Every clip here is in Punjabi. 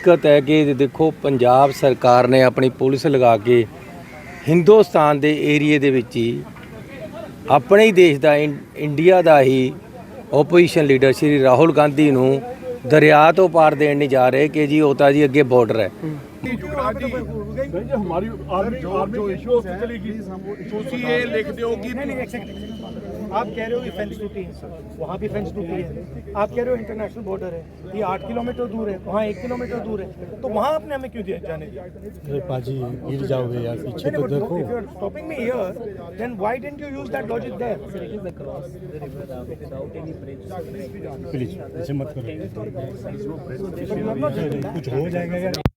ਦਿੱਕਤ ਹੈ ਕਿ ਦੇਖੋ ਪੰਜਾਬ ਸਰਕਾਰ ਨੇ ਆਪਣੀ ਪੁਲਿਸ ਲਗਾ ਕੇ ਹਿੰਦੁਸਤਾਨ ਦੇ ਏਰੀਏ ਦੇ ਵਿੱਚ ਹੀ ਆਪਣੇ ਹੀ ਦੇਸ਼ ਦਾ ਇੰ- ਇੰਡੀਆ ਦਾ ਹੀ ਆਪੋਜੀਸ਼ਨ ਲੀਡਰ ਸ਼੍ਰੀ ਰਾਹੁਲ ਗਾਂਧੀ ਨੂੰ ਦਰਿਆ ਤੋਂ ਪਾਰ ਦੇਣ ਨਹੀਂ ਜਾ ਰਹੇ ਕਿ ਜੀ ਉਹ ਤਾਂ ਜੀ ਅੱਗੇ ਬਾਰਡਰ ਹੈ। आप कह रहे हो कि फेंस टूटी है वहाँ भी फेंस टूटी है। आप कह रहे हो इंटरनेशनल बॉर्डर है। ये आठ किलोमीटर दूर है। वहाँ एक किलोमीटर दूर है। तो वहाँ आपने हमें क्यों दिया जाने दिया? गिर जाओगे यार पीछे तो देखो। If you are stopping me here then why didn't you use that logic there please इसे मत करो। कुछ हो जाएगा यार।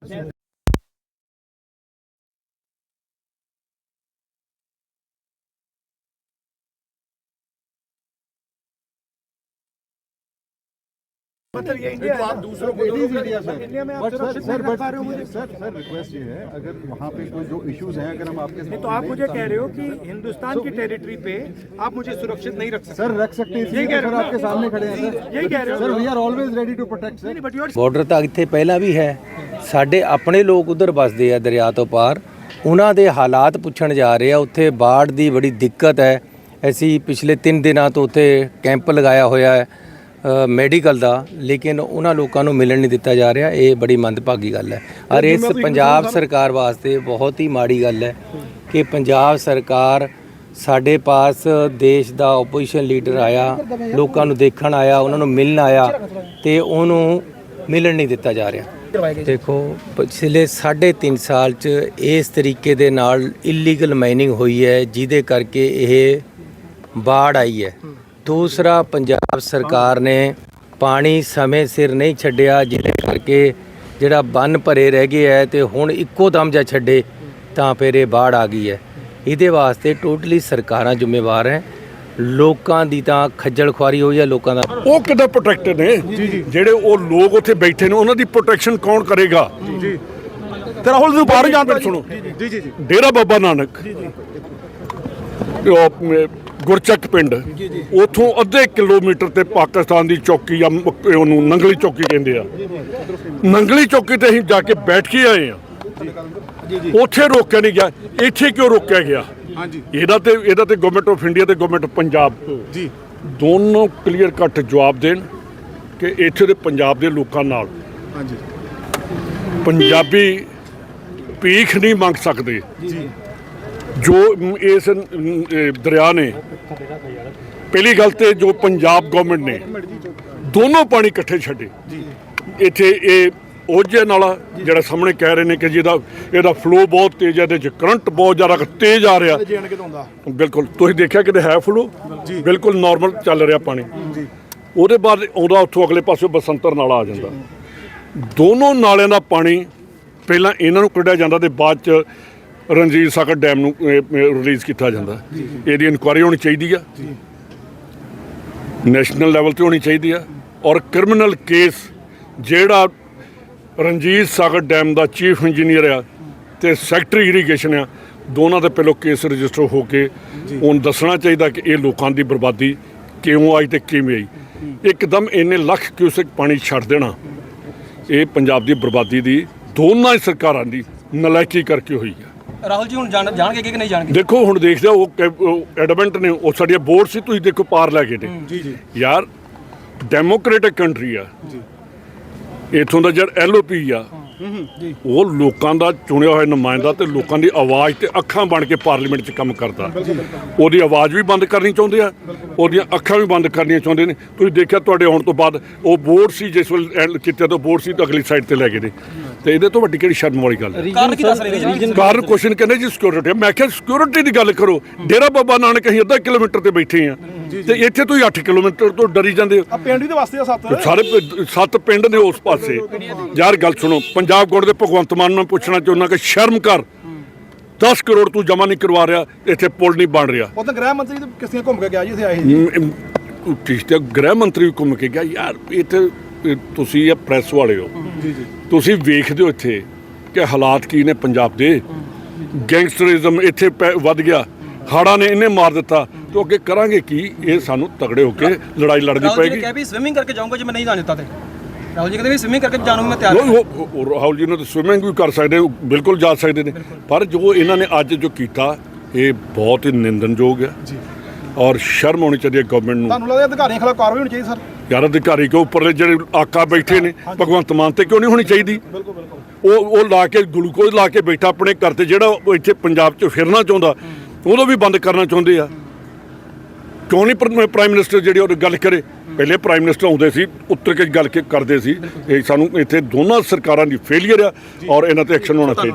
मतलब ये इंडिया है आप दूसरों को इंडिया में आप सुरक्षित नहीं रख पा रहे हो मुझे सर सर रिक्वेस्ट ये है अगर वहाँ पे कोई जो इश्यूज हैं अगर हम आपके नहीं तो आप मुझे कह रहे हो कि हिंदुस्तान की टेरिटरी पे आप मुझे सुरक्षित नहीं रख सकते सर रख सकते हैं यही कह रहे सर हो आपके सामने खड़े हैं सर यही कह रहे हो sir we are always ready to protect sir नहीं बट यू ਬਾਰਡਰ ਤਾਂ ਇੱਥੇ ਪਹਿਲਾਂ ਵੀ ਹੈ ਸਾਡੇ ਆਪਣੇ ਲੋਕ ਉਧਰ ਵੱਸਦੇ ਆ ਦਰਿਆ ਤੋਂ ਪਾਰ ਉਹਨਾਂ ਦੇ ਹਾਲਾਤ ਪੁੱਛਣ ਜਾ ਰਹੇ ਆ ਉੱਥੇ ਬਾੜ ਦੀ ਬੜੀ ਦਿੱਕਤ ਹੈ ਅਸੀਂ ਪਿਛਲੇ 3 ਦਿਨਾਂ ਤੋਂ ਉੱਥੇ ਕੈਂਪ ਲਗਾਇਆ ਹੋਇਆ ਹੈ ਅ, ਮੈਡੀਕਲ ਦਾ ਲੇਕਿਨ ਉਹਨਾਂ ਲੋਕਾਂ ਨੂੰ ਮਿਲਣ ਨਹੀਂ ਦਿੱਤਾ ਜਾ ਰਿਹਾ। ਇਹ ਬੜੀ ਮੰਦਭਾਗੀ ਗੱਲ ਹੈ। ਔਰ ਇਸ ਪੰਜਾਬ ਸਰਕਾਰ ਵਾਸਤੇ ਬਹੁਤ ਹੀ ਮਾੜੀ ਗੱਲ ਹੈ ਕਿ ਪੰਜਾਬ ਸਰਕਾਰ ਸਾਡੇ ਪਾਸ ਦੇਸ਼ ਦਾ ਆਪੋਜੀਸ਼ਨ ਲੀਡਰ ਆਇਆ ਲੋਕਾਂ ਨੂੰ ਦੇਖਣ ਆਇਆ ਉਹਨਾਂ ਨੂੰ ਮਿਲਣ ਆਇਆ ਤੇ ਉਹਨੂੰ ਮਿਲਣ ਨਹੀਂ ਦਿੱਤਾ ਜਾ ਰਿਹਾ। ਦੇਖੋ ਪਿਛਲੇ 3.5 ਸਾਲ ਚ ਇਸ ਤਰੀਕੇ ਦੇ ਨਾਲ ਇਲੀਗਲ ਮਾਈਨਿੰਗ ਹੋਈ ਹੈ ਜਿਹਦੇ ਕਰਕੇ ਇਹ ਬਾੜ ਆਈ ਹੈ। ਦੂਸਰਾ ਪੰਜਾਬ ਸਰਕਾਰ ਨੇ ਪਾਣੀ ਸਮੇਂ ਸਿਰ ਨਹੀਂ ਛੱਡਿਆ ਜਿਹਦੇ ਕਰਕੇ ਜਿਹੜਾ ਬੰਨ ਭਰੇ ਰਹਿ ਗਏ ਹੈ ਤੇ ਹੁਣ ਇੱਕੋ ਦਮ ਜਾਂ ਛੱਡੇ ਤਾਂ ਫਿਰ ਇਹ ਬਾੜ ਆ ਗਈ ਹੈ। ਇਹਦੇ ਵਾਸਤੇ ਟੋਟਲੀ ਸਰਕਾਰਾਂ ਜ਼ਿੰਮੇਵਾਰ ਹੈ। ਲੋਕਾਂ ਦੀ ਤਾਂ ਖੱਜਲ ਖੁਆਰੀ ਹੋਈ ਹੈ ਲੋਕਾਂ ਦਾ ਉਹ ਕਿੱਦਾਂ ਪ੍ਰੋਟੈਕਟਡ ਨੇ? ਜਿਹੜੇ ਉਹ ਲੋਕ ਉੱਥੇ ਬੈਠੇ ਨੇ ਉਹਨਾਂ ਦੀ ਪ੍ਰੋਟੈਕਸ਼ਨ ਕੌਣ ਕਰੇਗਾ? ਜੀ ਤੇ ਰਾਹੁਲ ਨੂੰ ਬਾਹਰ ਜਾਣ ਤੱਕ ਸੁਣੋ। ਜੀ ਜੀ ਡੇਰਾ ਬਾਬਾ ਨਾਨਕ। ਉਹ ਆਪਣੇ ਗੁਰਚੱਕ ਪਿੰਡ। ਉਥੋਂ ਅੱਧੇ ਕਿਲੋਮੀਟਰ ਤੇ ਪਾਕਿਸਤਾਨ ਦੀ ਚੌਕੀ ਆ ਮ- ਉਹਨੂੰ ਨੰਗਲੀ ਚੌਕੀ ਕਹਿੰਦੇ ਆ। ਨੰਗਲੀ ਚੌਕੀ ਤੇ ਅਸੀਂ ਜਾ ਕੇ ਬੈਠ ਕੇ ਆਏ ਆ। ਉੱਥੇ ਰੋਕਿਆ ਨਹੀਂ ਗਿਆ। ਇੱਥੇ ਕਿਉਂ ਰੋਕਿਆ ਗਿਆ? ਹਾਂਜੀ। ਇਹਦਾ ਤੇ ਇਹਦਾ ਤੇ ਗਵਰਨਮੈਂਟ ਆਫ ਇੰਡੀਆ ਤੇ ਗਵਰਨਮੈਂਟ ਪੰਜਾਬ ਜੀ। ਦੋਨੋਂ ਕਲੀਅਰ ਕੱਟ ਜਵਾਬ ਦੇਣ ਕਿ ਇੱਥੇ ਦੇ ਪੰਜਾਬ ਦੇ ਲੋਕਾਂ ਨਾਲ ਹਾਂਜੀ। ਪੰਜਾਬੀ ਭੀਖ ਨਹੀਂ ਮੰਗ ਸਕਦੇ। ਜੀ। ਜੋ ਇਸ ਦਰਿਆ ਨੇ ਪਹਿਲੀ ਗੱਲ ਤੇ ਜੋ ਪੰਜਾਬ ਗਵਰਨਮੈਂਟ ਨੇ ਦੋਨੋਂ ਪਾਣੀ ਇਕੱਠੇ ਛੱਡੇ। ਇੱਥੇ ਇਹ ਉਹਜੇ ਨਾਲ ਜਿਹੜਾ ਸਾਹਮਣੇ ਕਹਿ ਰਹੇ ਨੇ ਕਿ ਜਿਹਦਾ ਇਹਦਾ ਫਲੋ ਬਹੁਤ ਤੇਜ਼ ਹੈ ਇਹਦੇ ਚ ਕਰੰਟ ਬਹੁਤ ਜ਼ਿਆਦਾ ਤੇਜ਼ ਆ ਰਿਹਾ। ਬਿਲਕੁਲ ਤੁਸੀਂ ਦੇਖਿਆ ਕਿਤੇ ਹੈ ਫਲੋ ਬਿਲਕੁਲ ਨਾਰਮਲ ਚੱਲ ਰਿਹਾ ਪਾਣੀ। ਉਹਦੇ ਬਾਅਦ ਆਉਂਦਾ ਉੱਥੋਂ ਅਗਲੇ ਪਾਸੇ ਬਸੰਤਰ ਨਾਲਾ ਆ ਜਾਂਦਾ। ਦੋਨੋਂ ਨਾਲਿਆਂ ਦਾ ਪਾਣੀ ਪਹਿਲਾਂ ਇਹਨਾਂ ਨੂੰ ਕੱਢਿਆ ਜਾਂਦਾ ਤੇ ਬਾਅਦ ਚ ਰਣਜੀਤ ਸਾਗਰ ਡੈਮ ਨੂੰ ਰਿਲੀਜ਼ ਕੀਤਾ ਜਾਂਦਾ। ਇਹਦੀ ਇਨਕੁਆਇਰੀ ਹੋਣੀ ਚਾਹੀਦੀ ਆ। ਨੈਸ਼ਨਲ ਲੈਵਲ ਤੇ ਹੋਣੀ ਚਾਹੀਦੀ ਆ। ਔਰ ਕ੍ਰਿਮੀਨਲ ਕੇਸ ਜਿਹੜਾ ਰਣਜੀਤ ਸਾਗਰ ਡੈਮ ਦਾ ਚੀਫ ਇੰਜੀਨੀਅਰ ਆ ਤੇ ਸੈਕਟਰੀ ਇਰੀਗੇਸ਼ਨ ਆ ਦੋਨਾਂ ਦੇ ਪਹਿਲੋਂ ਕੇਸ ਰਜਿਸਟਰ ਹੋ ਕੇ ਉਹਨੂੰ ਦੱਸਣਾ ਚਾਹੀਦਾ ਕਿ ਇਹ ਲੋਕਾਂ ਦੀ ਬਰਬਾਦੀ ਕਿਉਂ ਆਈ ਤੇ ਕਿਵੇਂ ਆਈ। ਇੱਕਦਮ ਇੰਨੇ ਲੱਖ ਕਿਊਸੈਕ ਪਾਣੀ ਛੱਡ ਦੇਣਾ। ਇਹ ਪੰਜਾਬ ਦੀ ਬਰਬਾਦੀ ਦੀ ਦੋਨਾਂ ਹੀ ਸਰਕਾਰਾਂ ਦੀ ਨਲਾਇਕੀ ਕਰਕੇ ਹੋਈ ਹੈ ਰਾਹੁਲ ਜੀ ਹੁਣ ਜਾਣ ਜਾਣਗੇ ਕਿ ਨਹੀਂ ਜਾਣਗੇ? ਦੇਖੋ ਹੁਣ ਦੇਖਦੇ ਹੋ ਉਹ ਐਡਮੈਂਟ ਨੇ ਉਹ ਸਾਡੀਆਂ ਬੋਰਡ ਸੀ ਤੁਸੀਂ ਦੇਖੋ ਪਾਰ ਲੈ ਗਏ ਨੇ ਜੀ ਜੀ। ਯਾਰ ਡੈਮੋਕ੍ਰੈਟਿਕ ਕੰਟਰੀ ਆ। ਇਥੋਂ ਦਾ ਜਿਹੜਾ ਐਲਓਪੀ ਆ ਉਹ ਲੋਕਾਂ ਦਾ ਚੁਣਿਆ ਹੋਇਆ ਨੁਮਾਇੰਦਾ ਤੇ ਲੋਕਾਂ ਦੀ ਆਵਾਜ਼ ਤੇ ਅੱਖਾਂ ਬਣ ਕੇ ਪਾਰਲੀਮੈਂਟ 'ਚ ਕੰਮ ਕਰਦਾ। ਉਹਦੀ ਆਵਾਜ਼ ਵੀ ਬੰਦ ਕਰਨੀ ਚਾਹੁੰਦੇ ਆ ਉਹਦੀਆਂ ਅੱਖਾਂ ਵੀ ਬੰਦ ਕਰਨੀਆਂ ਚਾਹੁੰਦੇ ਨੇ। ਤੁਸੀਂ ਦੇਖਿਆ ਤੁਹਾਡੇ ਆਉਣ ਤੋਂ ਬਾਅਦ ਉਹ ਬੋਰਡ ਸੀ ਜਿਸ ਵੇਲੇ ਕਿਤੇ ਤੋਂ ਬੋਰਡ ਸੀ ਤਾਂ ਅਗਲੀ ਸਾਈਡ ਤੇ ਲੈ ਗਏ ਨੇ। ਤੇ ਇਹਦੇ ਤੋਂ ਵੱਡੀ ਕਿਹੜੀ ਸ਼ਰਮ ਵਾਲੀ ਗੱਲ ਹੈ? ਕਾਰਨ ਕੀ ਦੱਸ ਰਹੇ ਜੀ? ਕਾਰਨ ਕੁਐਸਚਨ ਕਹਿੰਦੇ ਜੀ ਸਿਕਿਉਰਿਟੀ ਮੈਂ ਕਿਹਾ ਸਿਕਿਉਰਿਟੀ ਦੀ ਗੱਲ ਕਰੋ। ਡੇਰਾ ਬਾਬਾ ਨਾਨਕ ਅਸੀਂ ਅੱਧਾ ਕਿਲੋਮੀਟਰ ਤੇ ਬੈਠੇ ਆ। ਤੇ ਇੱਥੇ ਤੁਸੀਂ 8 ਕਿਲੋਮੀਟਰ ਤੋਂ ਡਰੀ ਜਾਂਦੇ ਹੋ। ਆ ਪਿੰਡ ਹੀ ਦੇ ਵਾਸਤੇ ਆ ਸੱਤ? ਤੇ ਸਾਰੇ ਪ- ਸੱਤ ਪਿੰਡ ਨੇ ਉਸ ਪਾਸੇ। ਯਾਰ ਗੱਲ ਸੁਣੋ ਪੰਜਾਬ ਗੌਰ ਦੇ ਭਗਵੰਤ ਮਾਨ ਨੂੰ ਪੁੱਛਣਾ ਚਾਹੁੰਦਾ ਕਿ ਸ਼ਰਮ ਕਰ। 10 ਕਰੋੜ ਤੂੰ ਜਮਾ ਨਹੀਂ ਕਰਵਾ ਰਿਹਾ ਇੱਥੇ ਪੁਲ ਨਹੀਂ ਬਣ ਰਿਹਾ। ਉਹ ਤਾਂ ਗ੍ਰਹਿ ਮੰਤਰੀ ਤੇ ਕਿਸ ਦੀਆਂ ਘੁੰਮ ਕੇ ਗਿਆ ਜੀ ਇੱਥੇ ਆਏ ਜੀ ਠੀਕ ਤੇ ਗ੍ਰਹਿ ਮੰਤਰੀ ਵੀ ਘੁੰਮ ਕੇ ਗਿਆ। ਯਾਰ ਇੱਥੇ ਇਹ ਤੁਸੀਂ ਇਹ ਪ੍ਰੈਸ ਵਾਲੇ ਹੋ। ਜੀ ਜੀ। ਤੁਸੀਂ ਵੇਖਦੇ ਹੋ ਇੱਥੇ ਕਿ ਹਾਲਾਤ ਕੀ ਨੇ ਪੰਜਾਬ ਦੇ। ਗੈਂਗਸਟਰਿਜ਼ਮ ਇੱਥੇ ਪੈ- ਵੱਧ ਗਿਆ। ਹਾੜਾ ਨੇ ਇਹਨੇ ਮਾਰ ਦਿੱਤਾ। ਤੇ ਅੱਗੇ ਕਰਾਂਗੇ ਕੀ? ਇਹ ਸਾਨੂੰ ਤਗੜੇ ਹੋ ਕੇ ਲੜਾਈ ਲੜਨੀ ਜੀ ਪਏਗੀ। ਕਿਹਾ ਵੀ ਸਵਿਮਿੰਗ ਕਰਕੇ ਜਾਊਂਗਾ ਜੇ ਮੈਂ ਨਹੀਂ ਜਾਣ ਦਿੱਤਾ ਤੇ। ਰਾਹੁਲ ਜੀ ਕਹਿੰਦੇ ਵੀ ਸਵਿਮਿੰਗ ਕਰਕੇ ਜਾਣ ਮੈਂ ਤਿਆਰ ਉਹ ਰਾਹੁਲ ਜੀ ਨੇ ਤਾਂ ਸਵਿਮਿੰਗ ਵੀ ਕਰ ਸਕਦੇ ਬਿਲਕੁਲ ਜਾ ਸਕਦੇ ਨੇ। ਪਰ ਜੋ ਇਹਨਾਂ ਨੇ ਅੱਜ ਜੋ ਕੀਤਾ ਇਹ ਬਹੁਤ ਹੀ ਨਿੰਦਨਯੋਗ ਹੈ। ਔਰ ਸ਼ਰਮ ਆਉਣੀ ਚਾਹੀਦੀ ਹੈ ਗਵਰਨਮੈਂਟ ਨੂੰ। ਤੁਹਾਨੂੰ ਲੱਗਦਾ ਅਧਿਕਾਰੀਆਂ ਖਿਲਾਫ ਕਾਰਵਾਈ ਹੋਣੀ ਚਾਹੀਦੀ ਸਰ? ਯਾਰ ਅਧਿਕਾਰੀ ਕੇ ਉੱਪਰਲੇ ਜਿਹੜੇ ਆਕਾ ਬੈਠੇ ਨੇ ਭਗਵੰਤ ਮਾਨ ਤੇ ਕਿਉਂ ਨਹੀਂ ਹੋਣੀ ਚਾਹੀਦੀ? ਬਿਲਕੁਲ ਬਿਲਕੁਲ। ਉਹ ਉਹ ਲਾ ਕੇ ਗਲੂਕੋਜ਼ ਲਾ ਕੇ ਬੈਠਾ ਆਪਣੇ ਘਰ ਤੇ ਜਿਹੜਾ ਇੱਥੇ ਪੰਜਾਬ 'ਚ ਫਿਰਨਾ ਚਾਹੁੰਦਾ ਉਹਨੂੰ ਵੀ ਬੰਦ ਕਰਨਾ ਚਾਹੁੰਦੇ ਆ। ਕਿਉਂ ਨਹੀਂ ਪ੍ਰ- ਪ੍ਰਾਈਮ ਮਿਨਿਸਟਰ ਜਿਹੜੀ ਉਹ ਗੱਲ ਕਰੇ? ਪਹਿਲੇ ਪ੍ਰਾਈਮ ਮਿਨਿਸਟਰ ਆਉਂਦੇ ਸੀ ਉੱਤਰ ਕੇ ਗੱਲ ਕੇ ਕਰਦੇ ਸੀ। ਇਹ ਸਾਨੂੰ ਇੱਥੇ ਦੋਨਾਂ ਸਰਕਾਰਾਂ ਦੀ ਫੇਲਿਅਰ ਆ ਔਰ ਇਹਨਾਂ ਤੇ ਐਕਸ਼ਨ ਹੋਣਾ ਚਾਹੀਦਾ।